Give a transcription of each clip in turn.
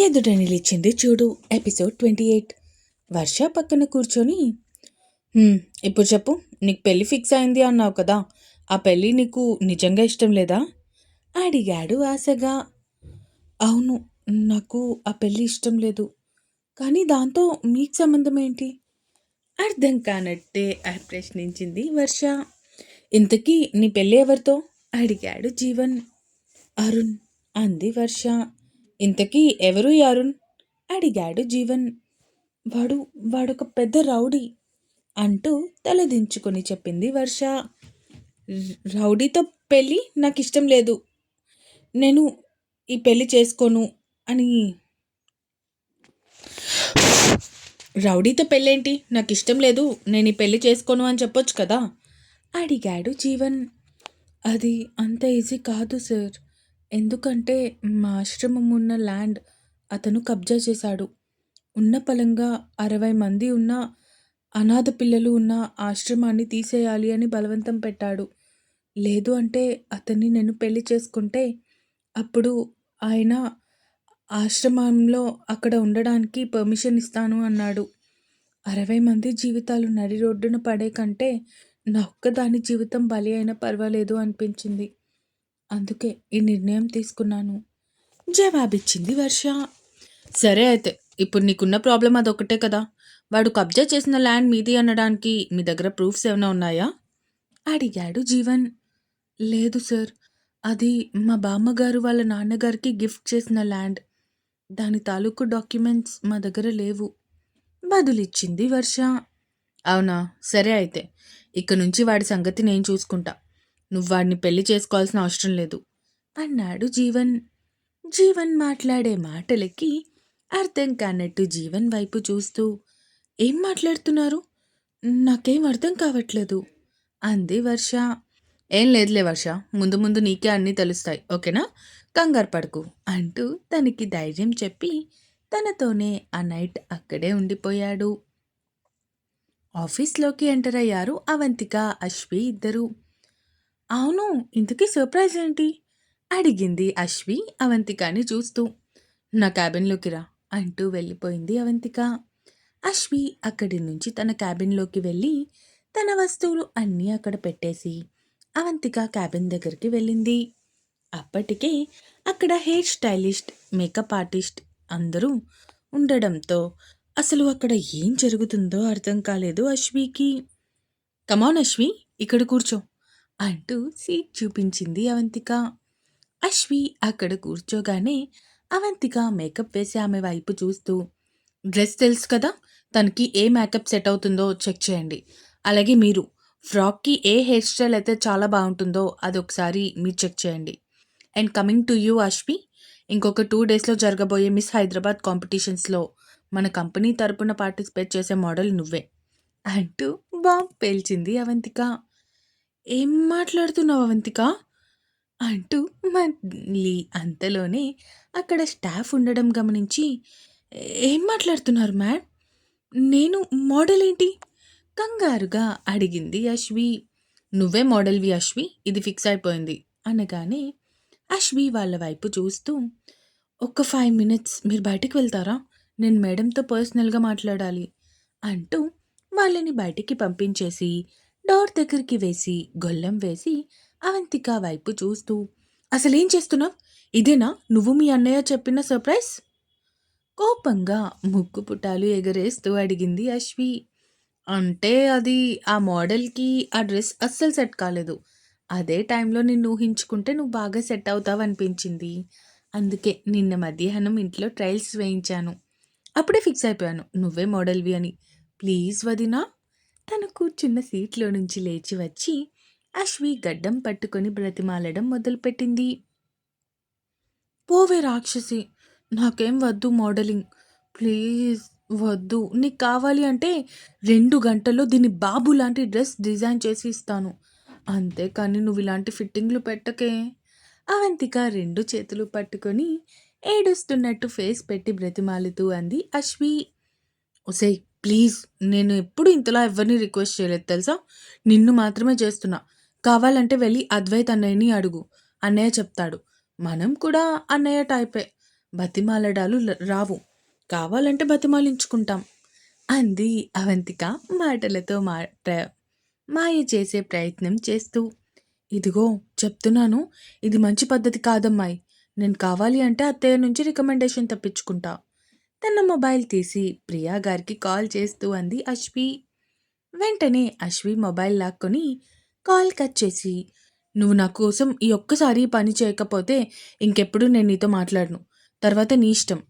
ఎదుట నిలిచింది చూడు ఎపిసోడ్ ట్వంటీ ఎయిట్. వర్ష పక్కన కూర్చొని ఇప్పుడు చెప్పు నీకు పెళ్ళి ఫిక్స్ అయింది అన్నావు కదా ఆ పెళ్ళి నీకు నిజంగా ఇష్టం లేదా? అడిగాడు ఆశగా. అవును నాకు ఆ పెళ్ళి ఇష్టం లేదు కానీ దాంతో మీకు సంబంధం ఏంటి? అర్థం కానట్టే ప్రశ్నించింది వర్ష. ఇంతకీ నీ పెళ్ళి ఎవరితో? అడిగాడు జీవన్. అరుణ్ అంది వర్ష. ఇంతకీ ఎవరు ఈ అరుణ్? అడిగాడు జీవన్. వాడు వాడొక పెద్ద రౌడీ అంటూ తలదించుకొని చెప్పింది వర్ష. రౌడీతో పెళ్ళి నాకు ఇష్టం లేదు. నేను ఈ పెళ్ళి చేసుకోను అని. రౌడీతో పెళ్ళేంటి? నాకు ఇష్టం లేదు. నేను ఈ పెళ్ళి చేసుకోను అని చెప్పొచ్చు కదా? అడిగాడు జీవన్. అది అంత ఈజీ కాదు సార్. ఎందుకంటే మా ఆశ్రమం ఉన్న ల్యాండ్ అతను కబ్జా చేశాడు. ఉన్న పలంగా అరవై మంది ఉన్న అనాథ పిల్లలు ఉన్న ఆశ్రమాన్ని తీసేయాలి అని బలవంతం పెట్టాడు. లేదు అంటే అతన్ని నేను పెళ్ళి చేసుకుంటే అప్పుడు ఆయన ఆశ్రమంలో అక్కడ ఉండడానికి పర్మిషన్ ఇస్తాను అన్నాడు. అరవై మంది జీవితాలు నడి రోడ్డున పడే కంటే నా ఒక్కదాని జీవితం బలి అయినా పర్వాలేదు అనిపించింది. అందుకే ఈ నిర్ణయం తీసుకున్నాను. జవాబిచ్చింది వర్ష. సరే అయితే ఇప్పుడు నీకున్న ప్రాబ్లం అదొకటే కదా. వాడు కబ్జా చేసిన ల్యాండ్ మీది అనడానికి మీ దగ్గర ప్రూఫ్స్ ఏమైనా ఉన్నాయా? అడిగాడు జీవన్. లేదు సార్ అది మా బామ్మగారు వాళ్ళ నాన్నగారికి గిఫ్ట్ చేసిన ల్యాండ్. దాని తాలూకు డాక్యుమెంట్స్ మా దగ్గర లేవు. బదులిచ్చింది వర్ష. అవునా సరే అయితే. ఇక నుంచి వాడి సంగతి నేను చూసుకుంటా. నువ్వు వాడిని పెళ్ళి చేసుకోవాల్సిన అవసరం లేదు. అన్నాడు జీవన్. జీవన్ మాట్లాడే మాటలకి అర్థం కానట్టు జీవన్ వైపు చూస్తూ ఏం మాట్లాడుతున్నారు? నాకేం అర్థం కావట్లేదు అంది వర్ష. ఏం లేదులే వర్ష ముందు ముందు నీకే అన్నీ తెలుస్తాయి ఓకేనా? కంగారు పడకు అంటూ తనకి ధైర్యం చెప్పి తనతోనే ఆ నైట్ అక్కడే ఉండిపోయాడు. ఆఫీస్లోకి ఎంటర్ అయ్యారు అవంతిక అశ్వి ఇద్దరు. అవును ఇంతకీ సర్ప్రైజ్ ఏంటి? అడిగింది అశ్వి అవంతికని చూస్తూ. నా క్యాబిన్లోకి రా అంటూ వెళ్ళిపోయింది అవంతిక. అశ్వి అక్కడి నుంచి తన క్యాబిన్లోకి వెళ్ళి తన వస్తువులు అన్నీ అక్కడ పెట్టేసి అవంతిక క్యాబిన్ దగ్గరికి వెళ్ళింది. అప్పటికే అక్కడ హెయిర్ స్టైలిస్ట్ మేకప్ ఆర్టిస్ట్ అందరూ ఉండడంతో అసలు అక్కడ ఏం జరుగుతుందో అర్థం కాలేదు అశ్వికి. కమాన్ అశ్వి ఇక్కడ కూర్చో. అంటూ సీట్ చూపించింది అవంతిక. అశ్వి అక్కడ కూర్చోగానే అవంతిక మేకప్ వేసి ఆమె వైపు చూస్తూ డ్రెస్ తెలుసు కదా తనకి ఏ మేకప్ సెట్ అవుతుందో చెక్ చేయండి. అలాగే మీరు ఫ్రాక్కి ఏ హెయిర్ స్టైల్ అయితే చాలా బాగుంటుందో అది ఒకసారి మీరు చెక్ చేయండి. And coming to you Ashvi ఇంకొక టూ డేస్లో జరగబోయే మిస్ హైదరాబాద్ కాంపిటీషన్స్లో మన కంపెనీ తరపున పార్టిసిపేట్ చేసే మోడల్ నువ్వే అంటూ బాంబ్ పేల్చింది అవంతిక. ఏం మాట్లాడుతున్నావు అవంతిక? అంటూ మళ్ళీ అంతలోనే అక్కడ స్టాఫ్ ఉండడం గమనించి ఏం మాట్లాడుతున్నారు మ్యాడ్ నేను మోడల్ ఏంటి కంగారుగా అడిగింది అశ్వి. నువ్వే మోడల్వి అశ్వి? ఇది ఫిక్స్ అయిపోయింది. అనగానే అశ్వి వాళ్ళ వైపు చూస్తూ ఒక్క ఫైవ్ మినిట్స్ మీరు బయటికి వెళ్తారా? నేను మేడంతో పర్సనల్గా మాట్లాడాలి. అంటూ వాళ్ళని బయటికి పంపించేసి డోర్ దగ్గరికి వేసి గొల్లం వేసి అవంతిక వైపు చూస్తూ అసలేం చేస్తున్నావు? ఇదేనా? నువ్వు మీ అన్నయ్య చెప్పిన సర్ప్రైజ్? కోపంగా ముక్కు పుటాలు ఎగరేస్తూ అడిగింది అశ్వి. అంటే అది ఆ మోడల్కి ఆ డ్రెస్ అస్సలు సెట్ కాలేదు. అదే టైంలో నిన్ను ఊహించుకుంటే నువ్వు బాగా సెట్ అవుతావు అనిపించింది అందుకే నిన్న మధ్యాహ్నం ఇంట్లో ట్రయల్స్ వేయించాను. అప్పుడే ఫిక్స్ అయిపోయాను. నువ్వే మోడల్వి అని. ప్లీజ్ వదినా తను కూర్చున్న సీట్లో నుంచి లేచి వచ్చి అశ్వి గడ్డం పట్టుకొని బ్రతిమాలడం మొదలుపెట్టింది. పోవే రాక్షసి నాకేం వద్దు మోడలింగ్. ప్లీజ్ వద్దు. నీకు కావాలి అంటే రెండు గంటల్లో దీని బాబు లాంటి డ్రెస్ డిజైన్ చేసి ఇస్తాను. అంతేకాని నువ్వు ఇలాంటి ఫిట్టింగ్లు పెట్టకే. అవంతిక రెండు చేతులు పట్టుకొని ఏడుస్తున్నట్టు ఫేస్ పెట్టి బ్రతిమాలుతూ అంది అశ్వి. ఒసేయ్ ప్లీజ్ నేను ఎప్పుడు ఇంతలా ఎవరిని రిక్వెస్ట్ చేయలేదు తెలుసా? నిన్ను మాత్రమే చేస్తున్నా. కావాలంటే వెళ్ళి అద్వైత్ అన్నయ్యని అడుగు. అన్నయ్య చెప్తాడు. మనం కూడా అన్నయ్య టైపే. బతిమాలడాలు రావు. కావాలంటే బతిమాలించుకుంటాం. అంది అవంతిక మాటలతో మాట మాయ చేసే ప్రయత్నం చేస్తూ. ఇదిగో చెప్తున్నాను. ఇది మంచి పద్ధతి కాదమ్మాయి. నేను కావాలి అంటే అత్తయ్య నుంచి రికమెండేషన్ తప్పించుకుంటా. తన మొబైల్ తీసి ప్రియా గారికి కాల్ చేస్తూ అంది అశ్వి. వెంటనే అశ్వి మొబైల్ లాక్కొని కాల్ కట్ చేసి నువ్వు నా కోసం ఈ ఒక్కసారి పని చేయకపోతే ఇంకెప్పుడు నేను నీతో మాట్లాడను. తర్వాత నీ ఇష్టం.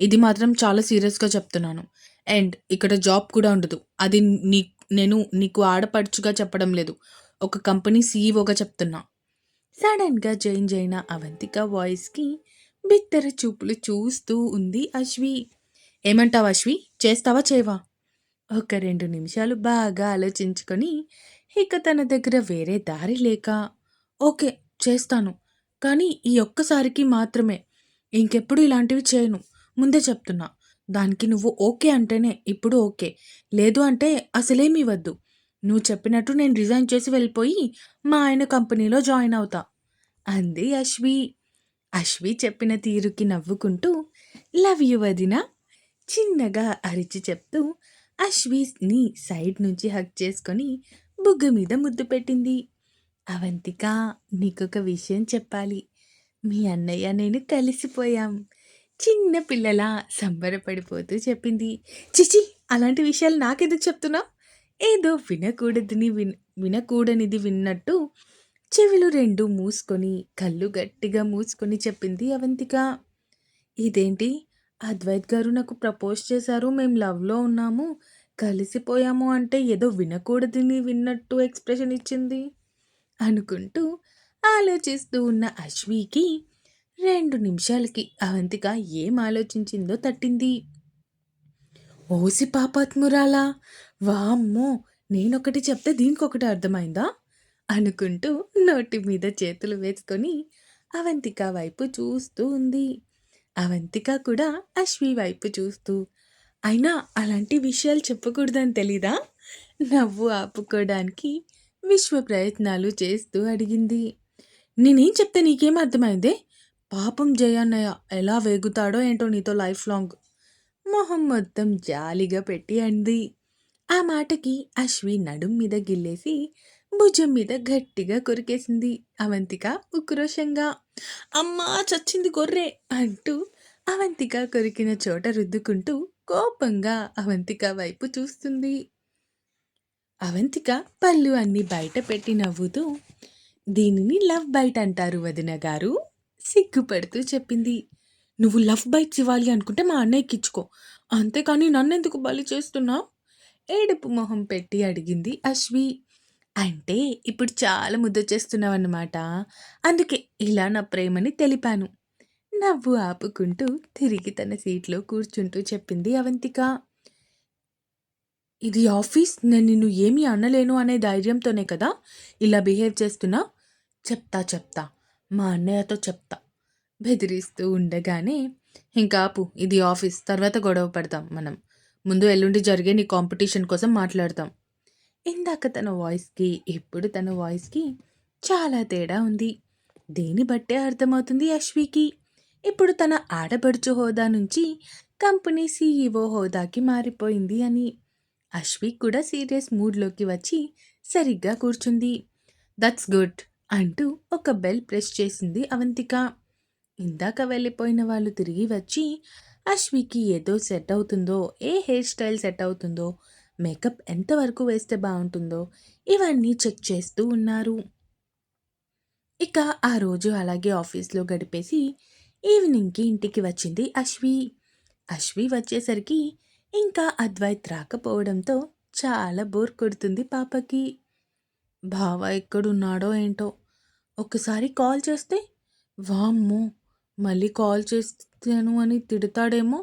ఇది మాత్రం చాలా సీరియస్గా చెప్తున్నాను. అండ్ ఇక్కడ జాబ్ కూడా ఉండదు. అది నీ నేను నీకు ఆడపడుచుగా చెప్పడం లేదు. ఒక కంపెనీ సీఈఓగా చెప్తున్నా. సడన్గా చేంజ్ అయిన అవంతిక వాయిస్కి బిత్తర చూపులు చూస్తూ ఉంది అశ్వి. ఏమంటావు అశ్వి? చేస్తావా చేవా ఒక రెండు నిమిషాలు బాగా ఆలోచించుకొని ఇక తన దగ్గర వేరే దారి లేక ఓకే చేస్తాను. కానీ ఈ ఒక్కసారికి మాత్రమే. ఇంకెప్పుడు ఇలాంటివి చేయను. ముందే చెప్తున్నా. దానికి నువ్వు ఓకే అంటేనే ఇప్పుడు ఓకే. లేదు అంటే అసలేమీ వద్దు నువ్వు చెప్పినట్టు నేను రిజైన్ చేసి వెళ్ళిపోయి మా ఆయన కంపెనీలో జాయిన్ అవుతా. అంది అశ్వి. అశ్వి చెప్పిన తీరుకి నవ్వుకుంటూ లవ్ యు వదినా చిన్నగా అరిచి చెప్తూ అశ్విస్ని సైడ్ నుంచి హక్ చేసుకొని బుగ్గ మీద ముద్దు పెట్టింది. అవంతిక నీకొక విషయం చెప్పాలి. మీ అన్నయ్య నేను కలిసిపోయాం. చిన్న పిల్లల సంబరపడిపోతూ చెప్పింది. చిచి అలాంటి విషయాలు నాకెందుకు చెప్తున్నావు? ఏదో వినకూడదని విన్ వినకూడనిది విన్నట్టు చెవులు రెండు మూసుకొని కళ్ళు గట్టిగా మూసుకొని చెప్పింది అవంతిక. ఇదేంటి? అద్వైత్ గారు నాకు ప్రపోజ్ చేశారు మేము లవ్లో ఉన్నాము కలిసిపోయాము అంటే ఏదో వినకూడదని విన్నట్టు ఎక్స్ప్రెషన్ ఇచ్చింది అనుకుంటూ ఆలోచిస్తూ ఉన్న అశ్వికి రెండు నిమిషాలకి అవంతిక ఏం ఆలోచించిందో తట్టింది. ఓసి పాపాత్మురాలా వామ్మో నేనొకటి చెప్తే దీనికొకటి అర్థమైందా? అనుకుంటూ నోటి మీద చేతులు వేసుకొని అవంతిక వైపు చూస్తూ ఉంది. అవంతిక కూడా అశ్వి వైపు చూస్తూ అయినా అలాంటి విషయాలు చెప్పకూడదని తెలీదా? నవ్వు ఆపుకోవడానికి విశ్వ ప్రయత్నాలు చేస్తూ అడిగింది. నేనేం చెప్తే నీకేం అర్థమైందే? పాపం జయన్నయ్య ఎలా వేగుతాడో ఏంటో నీతో లైఫ్ లాంగ్. మొహం మొత్తం జాలిగా పెట్టి అంది. ఆ మాటకి అశ్వి నడుం మీద గిల్లేసి భుజం మీద గట్టిగా కొరికేసింది అవంతిక ఉక్రోషంగా. అమ్మా చచ్చింది గొర్రె అంటూ అవంతిక కొరికిన చోట రుద్దుకుంటూ కోపంగా అవంతిక వైపు చూస్తుంది. అవంతిక పళ్ళు అన్ని బయట పెట్టి నవ్వుతూ దీనిని లవ్ బైట్ అంటారు వదిన గారు సిగ్గుపడుతూ చెప్పింది. నువ్వు లవ్ బైట్స్ ఇవ్వాలి అనుకుంటే మా అన్నయ్యకి ఇచ్చుకో. అంతేకాని నన్నెందుకు బలి చేస్తున్నావు? ఏడుపు మొహం పెట్టి అడిగింది అశ్వి. అంటే ఇప్పుడు చాలా ముద్ద అన్నమాట అందుకే ఇలా నా ప్రేమని తెలిపాను. నవ్వు ఆపుకుంటూ తిరిగి తన సీట్లో కూర్చుంటూ చెప్పింది అవంతిక. ఇది ఆఫీస్? నేను నిన్ను ఏమీ అనలేను అనే ధైర్యంతోనే కదా? ఇలా బిహేవ్ చేస్తున్నా? చెప్తా చెప్తా. మా అన్నయ్యతో చెప్తా. బెదిరిస్తూ ఉండగానే ఇంకా ఆపు ఇది ఆఫీస్. తర్వాత గొడవ పడతాం మనం. ముందు ఎల్లుండి జరిగే నీ కాంపిటీషన్ కోసం మాట్లాడతాం. ఇందాక తన వాయిస్కి ఇప్పుడు తన వాయిస్కి చాలా తేడా ఉంది. దీన్ని బట్టే అర్థమవుతుంది అశ్వికి. ఇప్పుడు తన ఆడపడుచు హోదా నుంచి కంపెనీ సీఈఓ హోదాకి మారిపోయింది అని. అశ్వి కూడా సీరియస్ మూడ్లోకి వచ్చి సరిగ్గా కూర్చుంది. దట్స్ గుడ్ అంటూ ఒక బెల్ ప్రెస్ చేసింది అవంతిక. ఇందాక వెళ్ళిపోయిన వాళ్ళు తిరిగి వచ్చి అశ్వికి ఏదో సెట్ అవుతుందో ఏ హెయిర్ స్టైల్ సెట్ అవుతుందో మేకప్ ఎంతవరకు వేస్తే బాగుంటుందో ఇవన్నీ చెక్ చేస్తూ ఉన్నారు. ఇక ఆ రోజు అలాగే ఆఫీస్లో గడిపేసి ఈవినింగ్కి ఇంటికి వచ్చింది అశ్వి. అశ్వి వచ్చేసరికి ఇంకా అద్వైత్ రాకపోవడంతో చాలా బోర్ కొడుతుంది పాపకి. బావ ఎక్కడున్నాడో ఏంటో ఒకసారి కాల్ చేస్తే వామ్మో మళ్ళీ కాల్ చేస్తాను అని తిడతాడేమో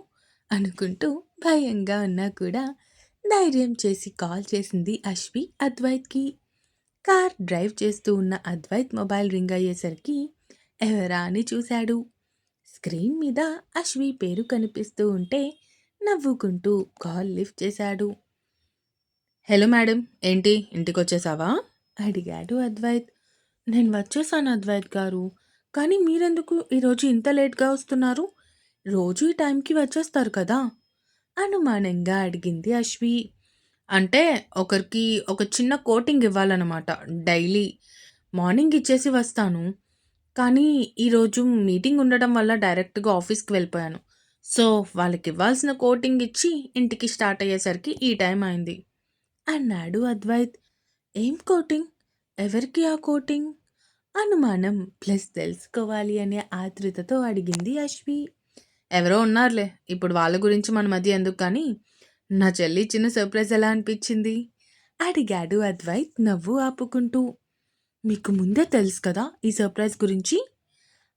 అనుకుంటూ భయంగా ఉన్నా కూడా ధైర్యం చేసి కాల్ చేసింది అశ్వి అద్వైత్కి. కార్ డ్రైవ్ చేస్తూ ఉన్న అద్వైత్ మొబైల్ రింగ్ అయ్యేసరికి ఎవరా అని చూశాడు. స్క్రీన్ మీద అశ్వి పేరు కనిపిస్తూ ఉంటే నవ్వుకుంటూ కాల్ లిఫ్ట్ చేశాడు. హలో మేడం ఏంటి? ఇంటికి వచ్చేసావా అడిగాడు అద్వైత్. నేను వచ్చేసాను అద్వైత్ గారు కానీ మీరెందుకు ఈరోజు ఇంత లేట్గా వస్తున్నారు? రోజు ఈ టైంకి వచ్చేస్తారు కదా. అనుమానంగా అడిగింది అశ్వి. అంటే ఒకరికి ఒక చిన్న కోటింగ్ ఇవ్వాలన్నమాట. డైలీ మార్నింగ్ ఇచ్చేసి వస్తాను. కానీ ఈరోజు మీటింగ్ ఉండడం వల్ల డైరెక్ట్గా ఆఫీస్కి వెళ్ళిపోయాను. సో వాళ్ళకి ఇవ్వాల్సిన కోటింగ్ ఇచ్చి ఇంటికి స్టార్ట్ అయ్యేసరికి ఈ టైం అయింది. అన్నాడు అద్వైత్. ఏం కోటింగ్? ఎవరికి ఆ కోటింగ్? అనుమానం ప్లస్ తెలుసుకోవాలి అనే ఆతృతతో అడిగింది అశ్వి. ఎవరో ఉన్నారులే. ఇప్పుడు వాళ్ళ గురించి మన మధ్య ఎందుకు కానీ నా చెల్లి చిన్న సర్ప్రైజ్ ఎలా అనిపించింది? అడిగాడు అద్వైత్ నవ్వు ఆపుకుంటూ. మీకు ముందే తెలుసు కదా ఈ సర్ప్రైజ్ గురించి?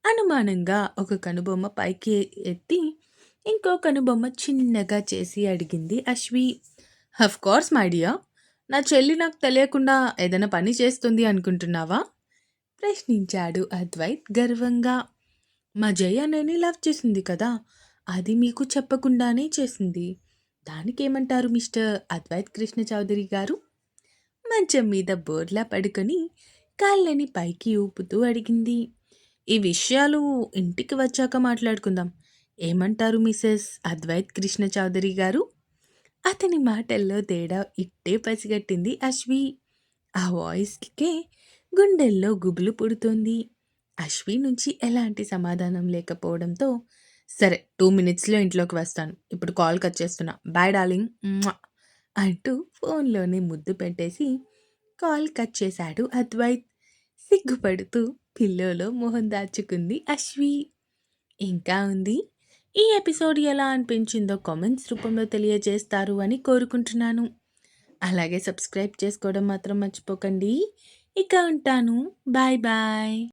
అనుమానంగా ఒక కనుబొమ్మ పైకి ఎత్తి ఇంకో కనుబొమ్మ చిన్నగా చేసి అడిగింది Ashvi. Of course my dear నా చెల్లి నాకు తెలియకుండా ఏదైనా పని చేస్తుంది అనుకుంటున్నావా? ప్రశ్నించాడు అద్వైత్ గర్వంగా. మా జయ లవ్ చేసింది కదా అది మీకు చెప్పకుండానే చేసింది. దానికేమంటారు మిస్టర్ అద్వైత్ కృష్ణ చౌదరి గారు? మంచం మీద బోర్లా పడుకొని కాళ్ళని పైకి ఊపుతూ అడిగింది. ఈ విషయాలు ఇంటికి వచ్చాక మాట్లాడుకుందాం. ఏమంటారు మిసెస్ అద్వైత్ కృష్ణ చౌదరి గారు? అతని మాటల్లో తేడా ఇట్టే పసిగట్టింది అశ్వి. ఆ వాయిస్కే గుండెల్లో గుబులు పుడుతోంది. అశ్వి నుంచి ఎలాంటి సమాధానం లేకపోవడంతో సరే టూ మినిట్స్లో ఇంట్లోకి వస్తాను. ఇప్పుడు కాల్ కట్ చేస్తున్నా. Bye darling. మ్వా! అంటూ ఫోన్లోనే ముద్దు పెట్టేసి కాల్ కట్ చేశాడు అద్వైత్. సిగ్గుపడుతూ పిల్లోలో మొహం దాచుకుంది అశ్వి. ఇంకా ఉంది? ఈ ఎపిసోడ్ ఎలా అనిపించిందో కామెంట్స్ రూపంలో తెలియజేస్తారు అని కోరుకుంటున్నాను. అలాగే సబ్స్క్రైబ్ చేసుకోవడం మాత్రం మర్చిపోకండి. ఇక ఉంటాను. Bye bye.